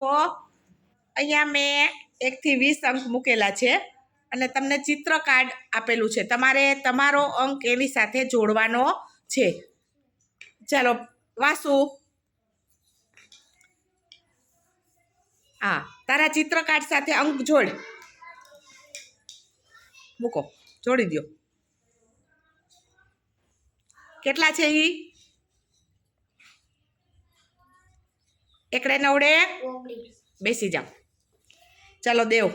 તો અહીંયા મેં એકથી વીસ અંક મૂકેલા છે અને તમને ચિત્ર કાર્ડ આપેલું છે. તમારે તમારો અંક એની સાથે જોડવાનો છે. ચાલો, વાસુ. હા, તારા ચિત્ર કાર્ડ સાથે અંક જોડ. મૂકો, જોડી દો કેટલા છે ઈ? એકડે નવડે બેસી જાઓ. ચાલો, દેવ.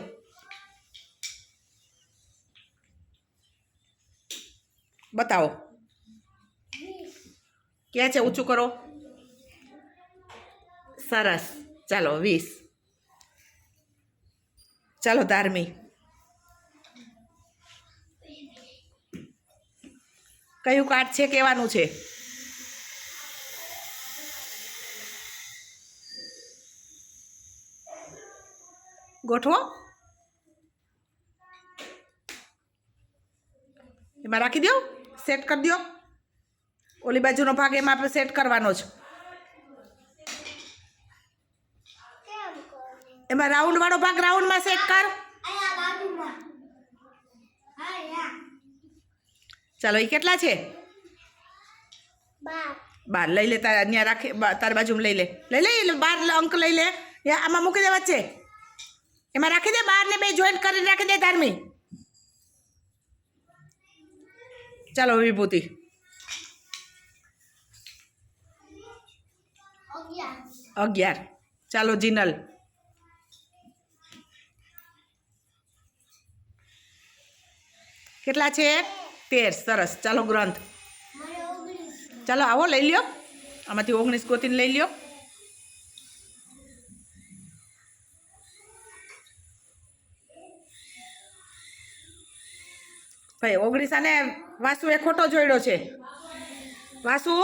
બતાવો. ક્યાં છે? ઊંચું કરો. સરસ. ચાલો, વીસ. ચાલો ધાર્મી કયું કાર્ડ છે? કહેવાનું છે. ગોઠવો. એમાં રાખી દો. સેટ કરી દો. ઓલી બાજુનો ભાગ એમાં આપણે સેટ કરવાનો છે એમાં રાઉન્ડ વાળો ભાગ રાઉન્ડમાં સેટ કર. ચાલો એ કેટલા છે? બાર. લઈ લે, તારે અહીંયા રાખી તારી બાજુમાં લઈ લે. લઈ લે બાર અંક લઈ લે. આમાં મૂકી દેવા વચ્ચે એમાં રાખી દે, બાર ને બે જોઈન્ટ કરીને રાખી દે ધાર્મી ચાલો, વિભૂતિ. અગિયાર. ચાલો, જીનલ. કેટલા છે? તેર. સરસ. ચાલો, ગ્રંથ. ચાલો, આવો, લઈ લ્યો. આમાંથી ઓગણીસ ગોતીને લઈ લ્યો. ભાઈ ઓગણીસ અને વાસુ એ ખોટો જોડ્યો છે. વાસુ,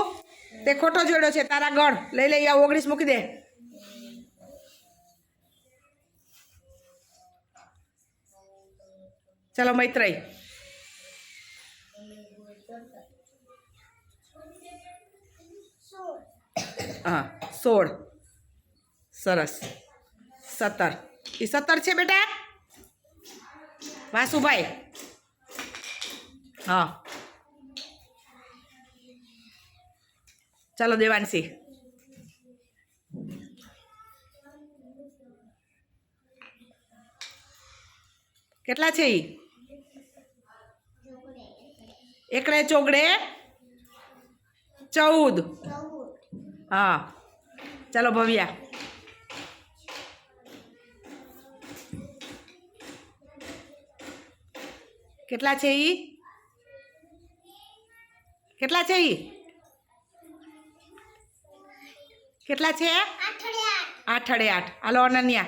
તે ખોટો જોડ્યો છે, તારા ગણ લઈ લઈ, આ ઓગણીસ મૂકી દે. ચાલો મૈત્રી હા, સોળ. સરસ. સત્તર. એ સત્તર છે બેટા? વાસુભાઈ. હા. ચાલો દેવાંશી કેટલા છે ઈ? એકડે ચોગડે ચૌદ. હા. ચાલો ભવ્યા. કેટલા છે ઈ? કેટલા છે ઈ? કેટલા છે? આઠડે આઠ. હાલો, અનન્યા.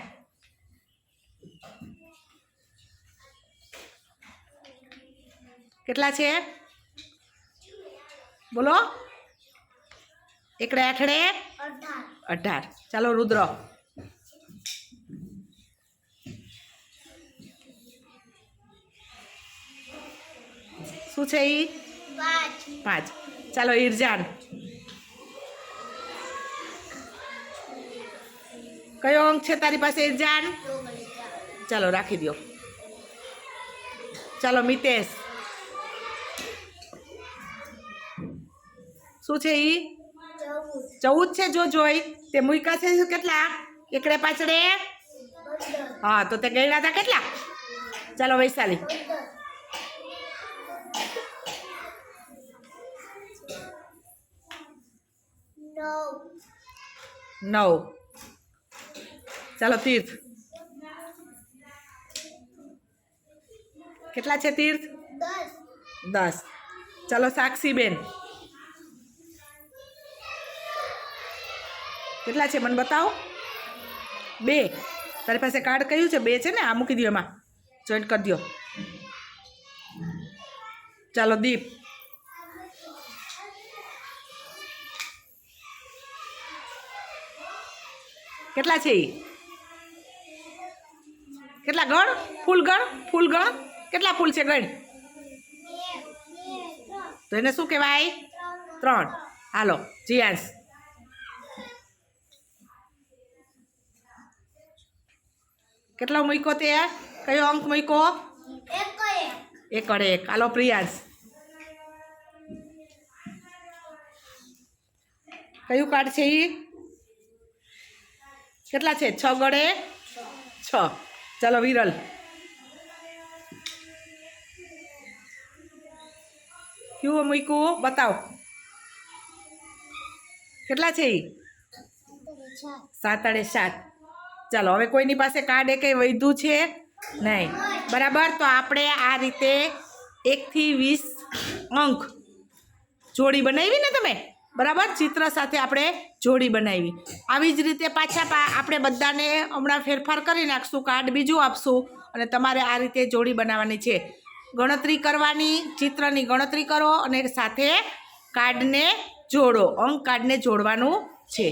કેટલા છે? બોલો. એકડે આઠડે? અઢાર. ચાલો, રુદ્ર. શું છે ઈ? પાંચ. ચાલો, ઈરજાન. કયો અંક છે તારી પાસે, ઈરજાન? ચાલો, રાખી દો ચાલો, મિતેશ. શું છે ઈ? ચૌદ છે, જો જોઈ. તે મૂક્યા છે કેટલા? એકડે પાછળે? હા, તો તે ગયડા હતા કેટલા? ચાલો, વૈશાલી. નવ. ચાલો તીર્થ. કેટલા છે તીર્થ? દસ. ચાલો સાક્ષીબેન. કેટલા છે મને બતાવો? બે. તારી પાસે કાર્ડ કયું છે? બે છે ને? આ મૂકી દો એમાં. જોઈન્ટ કરી દો ચાલો દીપ. કેટલા છે એ કેટલા ગણ? ફૂલ ગણ? ફૂલ ગણ? કેટલા ફૂલ છે ગણ? તો એને શું કહેવાય? ત્રણ. હાલો જીયાંશ કેટલો મૂક્યો તે? કયો અંક મૂક્યો? એક એક. હાલો, પ્રિયાંશ. કયું કાર્ડ છે એ કેટલા છે? છ ગળે છ. ચાલો, વિરલ. કયું મૂક્યું? બતાવ. કેટલા છે એ સાત અડે સાત. ચાલો, હવે કોઈની પાસે કાર્ડ એ કંઈ વધ્યું છે? નહીં. બરાબર? તો આપણે આ રીતે એકથી વીસ અંક જોડી બનાવી ને તમે? બરાબર? ચિત્ર સાથે આપણે જોડી બનાવી. આવી જ રીતે પાછા આપણે બધાને હમણાં ફેરફાર કરી નાખશું, કાર્ડ બીજું આપશું અને તમારે આ રીતે જોડી બનાવવાની છે. ગણતરી કરવાની, ચિત્રની ગણતરી કરો અને સાથે કાર્ડને જોડો. અંક કાર્ડને જોડવાનું છે.